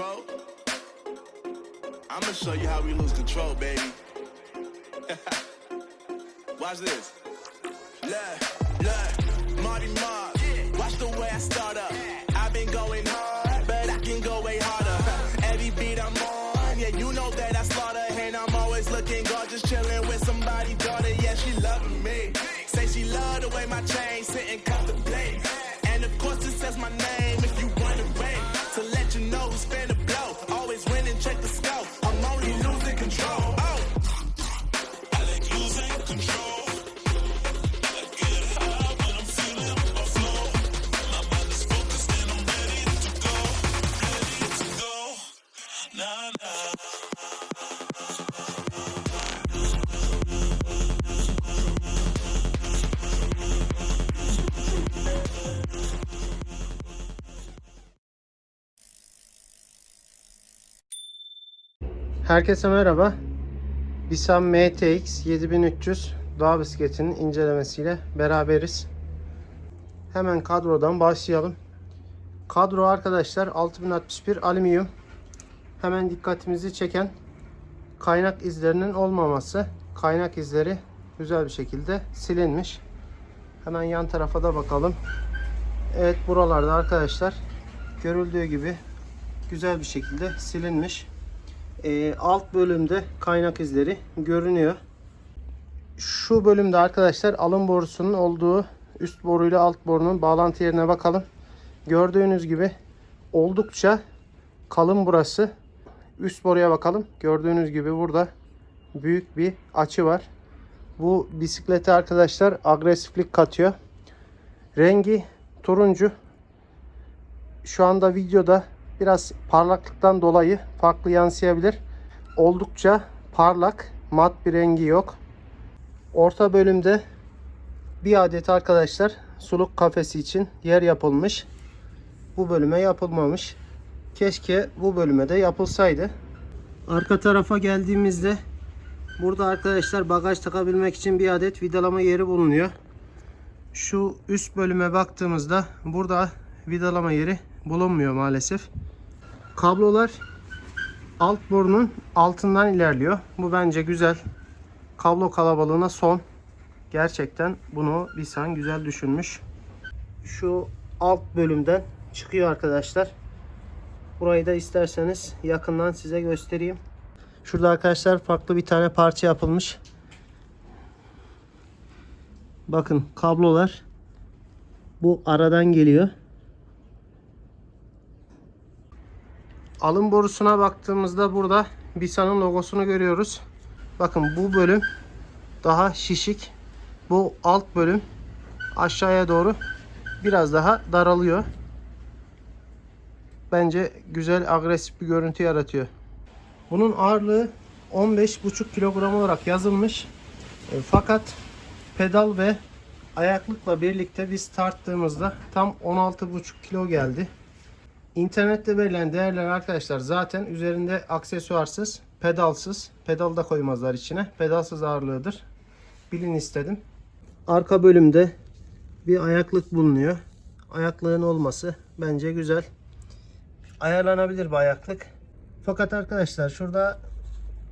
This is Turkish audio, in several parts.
control? I'm gonna show you how we lose control, baby. Watch this. Look, look, Marty Mark. Watch the way I start up. Herkese merhaba. Bisam MTX 7300 dağ bisikletinin incelemesiyle beraberiz. Hemen kadrodan başlayalım. Kadro arkadaşlar 6061 alüminyum. Hemen dikkatimizi çeken kaynak izlerinin olmaması. Kaynak izleri güzel bir şekilde silinmiş. Hemen yan tarafa da bakalım. Evet buralarda arkadaşlar görüldüğü gibi güzel bir şekilde silinmiş. Ee, alt bölümde kaynak izleri görünüyor. Şu bölümde arkadaşlar alım borusunun olduğu üst boruyla alt borunun bağlantı yerine bakalım. Gördüğünüz gibi oldukça kalın burası. Üst boruya bakalım. Gördüğünüz gibi burada büyük bir açı var. Bu bisiklete arkadaşlar agresiflik katıyor. Rengi turuncu. Şu anda videoda biraz parlaklıktan dolayı farklı yansıyabilir. Oldukça parlak, mat bir rengi yok. Orta bölümde bir adet arkadaşlar suluk kafesi için yer yapılmış. Bu bölüme yapılmamış. Keşke bu bölüme de yapılsaydı. Arka tarafa geldiğimizde burada arkadaşlar bagaj takabilmek için bir adet vidalama yeri bulunuyor. Şu üst bölüme baktığımızda burada vidalama yeri bulunmuyor maalesef. Kablolar alt borunun altından ilerliyor. Bu bence güzel. Kablo kalabalığına son. Gerçekten bunu Bisan güzel düşünmüş. Şu alt bölümden çıkıyor arkadaşlar. Burayı da isterseniz yakından size göstereyim. Şurada arkadaşlar farklı bir tane parça yapılmış. Bakın kablolar bu aradan geliyor. Alım borusuna baktığımızda burada Bisa'nın logosunu görüyoruz. Bakın bu bölüm daha şişik. Bu alt bölüm aşağıya doğru biraz daha daralıyor. Bence güzel agresif bir görüntü yaratıyor. Bunun ağırlığı 15,5 kilogram olarak yazılmış. E, fakat pedal ve ayaklıkla birlikte biz tarttığımızda tam 16,5 kilo geldi. İnternette verilen değerler arkadaşlar zaten üzerinde aksesuarsız, pedalsız, pedal da koymazlar içine. Pedalsız ağırlığıdır. Bilin istedim. Arka bölümde bir ayaklık bulunuyor. Ayaklığın olması bence güzel. Ayarlanabilir bir ayaklık. Fakat arkadaşlar şurada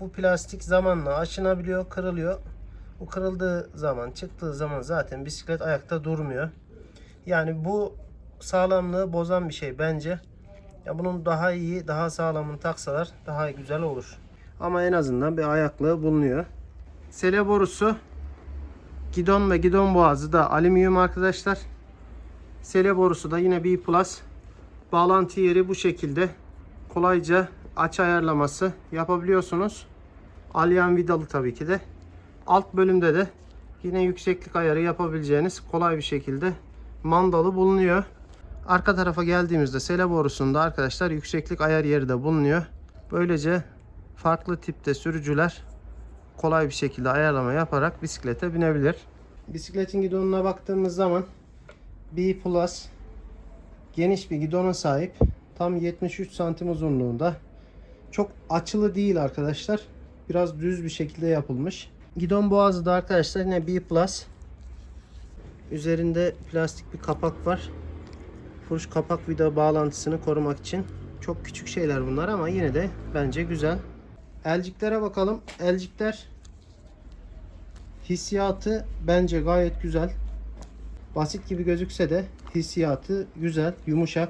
bu plastik zamanla aşınabiliyor, kırılıyor. Bu kırıldığı zaman, çıktığı zaman zaten bisiklet ayakta durmuyor. Yani bu sağlamlığı bozan bir şey bence. Ya bunun daha iyi, daha sağlamını taksalar daha güzel olur. Ama en azından bir ayaklığı bulunuyor. Sele borusu gidon ve gidon boğazı da alüminyum arkadaşlar. Sele borusu da yine B+. Bağlantı yeri bu şekilde. Kolayca açı ayarlaması yapabiliyorsunuz. Alyan vidalı tabii ki de. Alt bölümde de yine yükseklik ayarı yapabileceğiniz kolay bir şekilde mandalı bulunuyor. Arka tarafa geldiğimizde sele borusunda arkadaşlar yükseklik ayar yeri de bulunuyor. Böylece farklı tipte sürücüler kolay bir şekilde ayarlama yaparak bisiklete binebilir. Bisikletin gidonuna baktığımız zaman B Plus geniş bir gidona sahip. Tam 73 santim uzunluğunda. Çok açılı değil arkadaşlar. Biraz düz bir şekilde yapılmış. Gidon boğazı da arkadaşlar yine B Plus. Üzerinde plastik bir kapak var. Fuş kapak vida bağlantısını korumak için. Çok küçük şeyler bunlar ama yine de bence güzel. Elciklere bakalım. Elcikler hissiyatı bence gayet güzel. Basit gibi gözükse de hissiyatı güzel, yumuşak.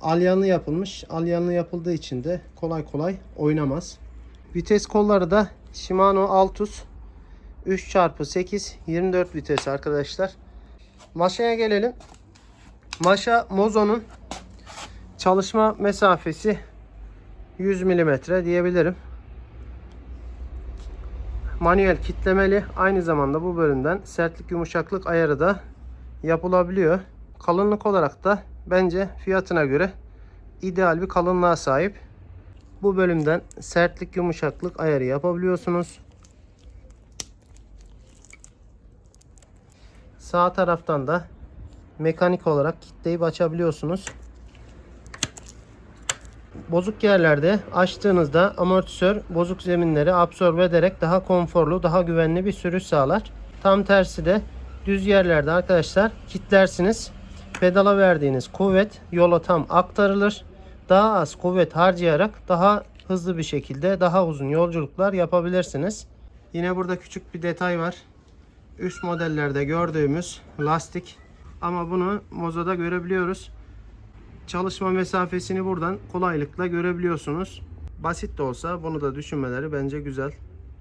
Alyanlı yapılmış. Alyanlı yapıldığı için de kolay kolay oynamaz. Vites kolları da Shimano Altus 3x8 24 vites arkadaşlar. Maşa'ya gelelim. Maşa Mozo'nun çalışma mesafesi 100 mm diyebilirim. Manuel kitlemeli. Aynı zamanda bu bölümden sertlik yumuşaklık ayarı da yapılabiliyor. Kalınlık olarak da bence fiyatına göre ideal bir kalınlığa sahip. Bu bölümden sertlik yumuşaklık ayarı yapabiliyorsunuz. Sağ taraftan da mekanik olarak kitleyip açabiliyorsunuz. Bozuk yerlerde açtığınızda amortisör bozuk zeminleri absorbe ederek daha konforlu, daha güvenli bir sürüş sağlar. Tam tersi de düz yerlerde arkadaşlar kitlersiniz. Pedala verdiğiniz kuvvet yola tam aktarılır. Daha az kuvvet harcayarak daha hızlı bir şekilde daha uzun yolculuklar yapabilirsiniz. Yine burada küçük bir detay var. Üst modellerde gördüğümüz lastik ama bunu Mozo'da görebiliyoruz. Çalışma mesafesini buradan kolaylıkla görebiliyorsunuz. Basit de olsa bunu da düşünmeleri bence güzel.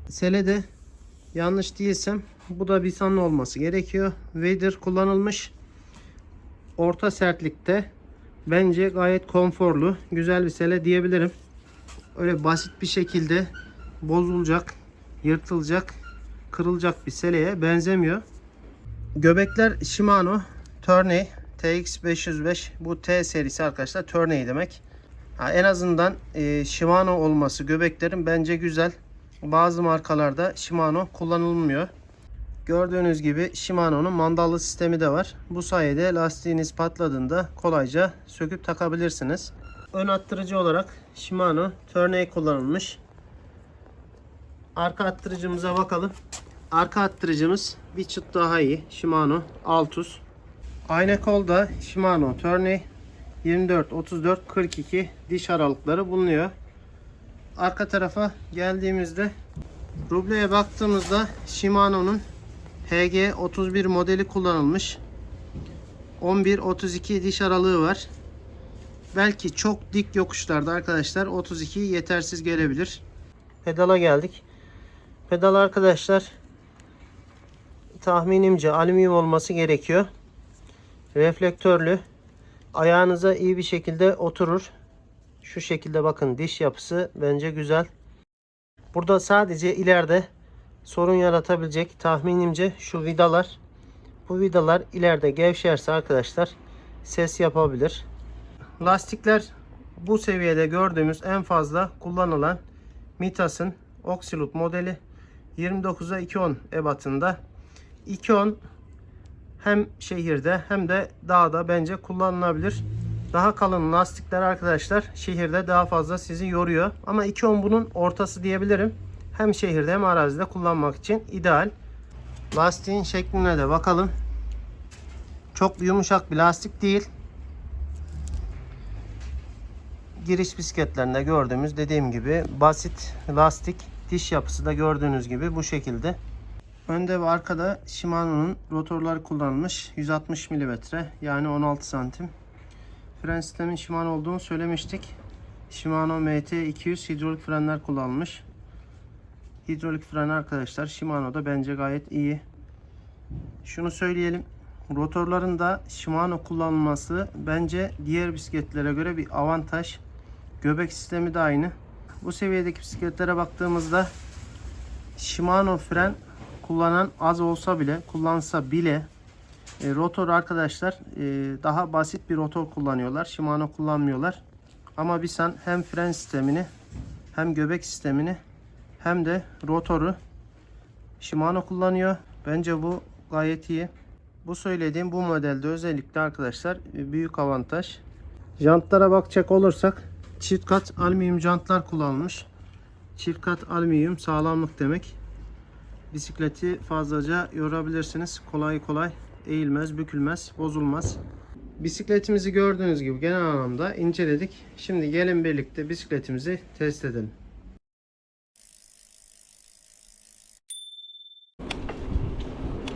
Selede yanlış değilsem bu da Bisan'ın olması gerekiyor. Vader kullanılmış. Orta sertlikte bence gayet konforlu, güzel bir sele diyebilirim. Öyle basit bir şekilde bozulacak, yırtılacak, kırılacak bir seleye benzemiyor. Göbekler Shimano Tourney TX505 bu T serisi arkadaşlar Tourney demek. Ha, en azından e, Shimano olması göbeklerin bence güzel. Bazı markalarda Shimano kullanılmıyor. Gördüğünüz gibi Shimano'nun mandallı sistemi de var. Bu sayede lastiğiniz patladığında kolayca söküp takabilirsiniz. Ön attırıcı olarak Shimano Tourney kullanılmış. Arka attırıcımıza bakalım. Arka attırıcımız bir çıt daha iyi. Shimano Altus. Ayna kolda Shimano Tourney 24, 34, 42 diş aralıkları bulunuyor. Arka tarafa geldiğimizde rubleye baktığımızda Shimano'nun HG 31 modeli kullanılmış. 11-32 diş aralığı var. Belki çok dik yokuşlarda arkadaşlar 32 yetersiz gelebilir. Pedala geldik. Pedal arkadaşlar tahminimce alüminyum olması gerekiyor. Reflektörlü. Ayağınıza iyi bir şekilde oturur. Şu şekilde bakın diş yapısı bence güzel. Burada sadece ileride sorun yaratabilecek tahminimce şu vidalar. Bu vidalar ileride gevşerse arkadaşlar ses yapabilir. Lastikler bu seviyede gördüğümüz en fazla kullanılan Mitas'ın Oxyloop modeli 29'a 210 ebatında. 210 hem şehirde hem de dağda bence kullanılabilir. Daha kalın lastikler arkadaşlar şehirde daha fazla sizi yoruyor. Ama 210 bunun ortası diyebilirim. Hem şehirde hem arazide kullanmak için ideal. Lastiğin şekline de bakalım. Çok yumuşak bir lastik değil. Giriş bisikletlerinde gördüğümüz dediğim gibi basit lastik diş yapısı da gördüğünüz gibi bu şekilde. Önde ve arkada Shimano'nun rotorları kullanılmış. 160 mm yani 16 santim. Fren sistemin Shimano olduğunu söylemiştik. Shimano MT200 hidrolik frenler kullanılmış. Hidrolik fren arkadaşlar Shimano'da bence gayet iyi. Şunu söyleyelim. Rotorların da Shimano kullanılması bence diğer bisikletlere göre bir avantaj. Göbek sistemi de aynı. Bu seviyedeki bisikletlere baktığımızda Shimano fren kullanan az olsa bile kullansa bile e, rotor arkadaşlar e, daha basit bir rotor kullanıyorlar. Shimano kullanmıyorlar. Ama Bisan hem fren sistemini hem göbek sistemini hem de rotoru Shimano kullanıyor. Bence bu gayet iyi. Bu söylediğim bu modelde özellikle arkadaşlar e, büyük avantaj. Jantlara bakacak olursak çift kat alüminyum jantlar kullanılmış. Çift kat alüminyum sağlamlık demek. Bisikleti fazlaca yorabilirsiniz. Kolay kolay eğilmez, bükülmez, bozulmaz. Bisikletimizi gördüğünüz gibi genel anlamda inceledik. Şimdi gelin birlikte bisikletimizi test edelim.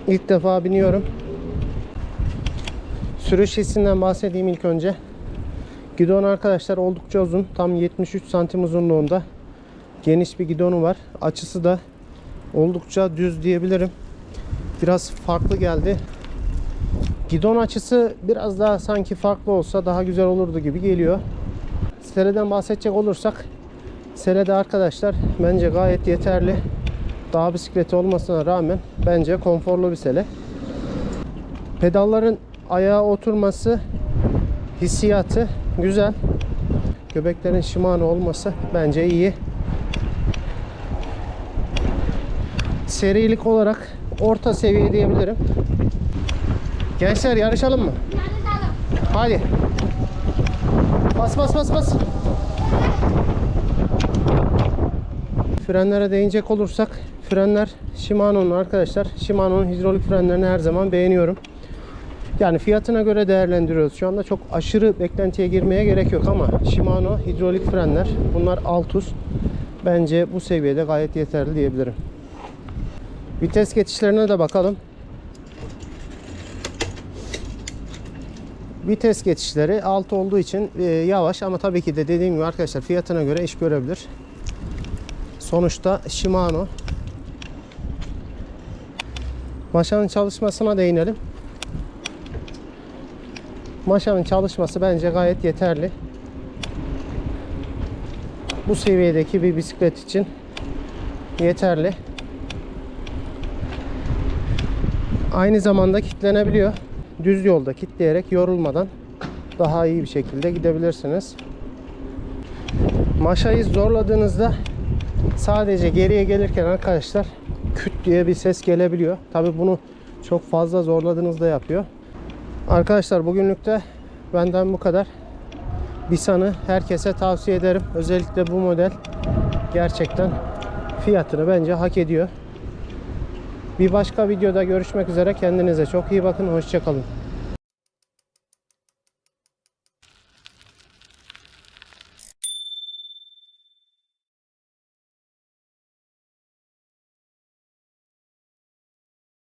İlk defa biniyorum. Sürüş hissinden bahsedeyim ilk önce. Gidon arkadaşlar oldukça uzun. Tam 73 santim uzunluğunda. Geniş bir gidonu var. Açısı da oldukça düz diyebilirim. Biraz farklı geldi. Gidon açısı biraz daha sanki farklı olsa daha güzel olurdu gibi geliyor. Sereden bahsedecek olursak Serede arkadaşlar bence gayet yeterli. Dağ bisikleti olmasına rağmen bence konforlu bir sele. Pedalların ayağa oturması hissiyatı güzel. Göbeklerin Shimano olması bence iyi. Serilik olarak orta seviye diyebilirim. Gençler yarışalım mı? Hadi. Bas bas bas bas. Frenlere değinecek olursak frenler Shimano'nun arkadaşlar. Shimano'nun hidrolik frenlerini her zaman beğeniyorum. Yani fiyatına göre değerlendiriyoruz. Şu anda çok aşırı beklentiye girmeye gerek yok ama Shimano hidrolik frenler bunlar Altus. Bence bu seviyede gayet yeterli diyebilirim. Vites geçişlerine de bakalım. Vites geçişleri alt olduğu için e, yavaş ama tabii ki de dediğim gibi arkadaşlar fiyatına göre iş görebilir. Sonuçta Shimano. Maşanın çalışmasına değinelim. Maşanın çalışması bence gayet yeterli. Bu seviyedeki bir bisiklet için yeterli. Aynı zamanda kilitlenebiliyor. Düz yolda kilitleyerek yorulmadan daha iyi bir şekilde gidebilirsiniz. Maşayı zorladığınızda sadece geriye gelirken arkadaşlar küt diye bir ses gelebiliyor. Tabi bunu çok fazla zorladığınızda yapıyor. Arkadaşlar bugünlük de benden bu kadar. Bisan'ı herkese tavsiye ederim. Özellikle bu model gerçekten fiyatını bence hak ediyor. Bir başka videoda görüşmek üzere. Kendinize çok iyi bakın. Hoşçakalın.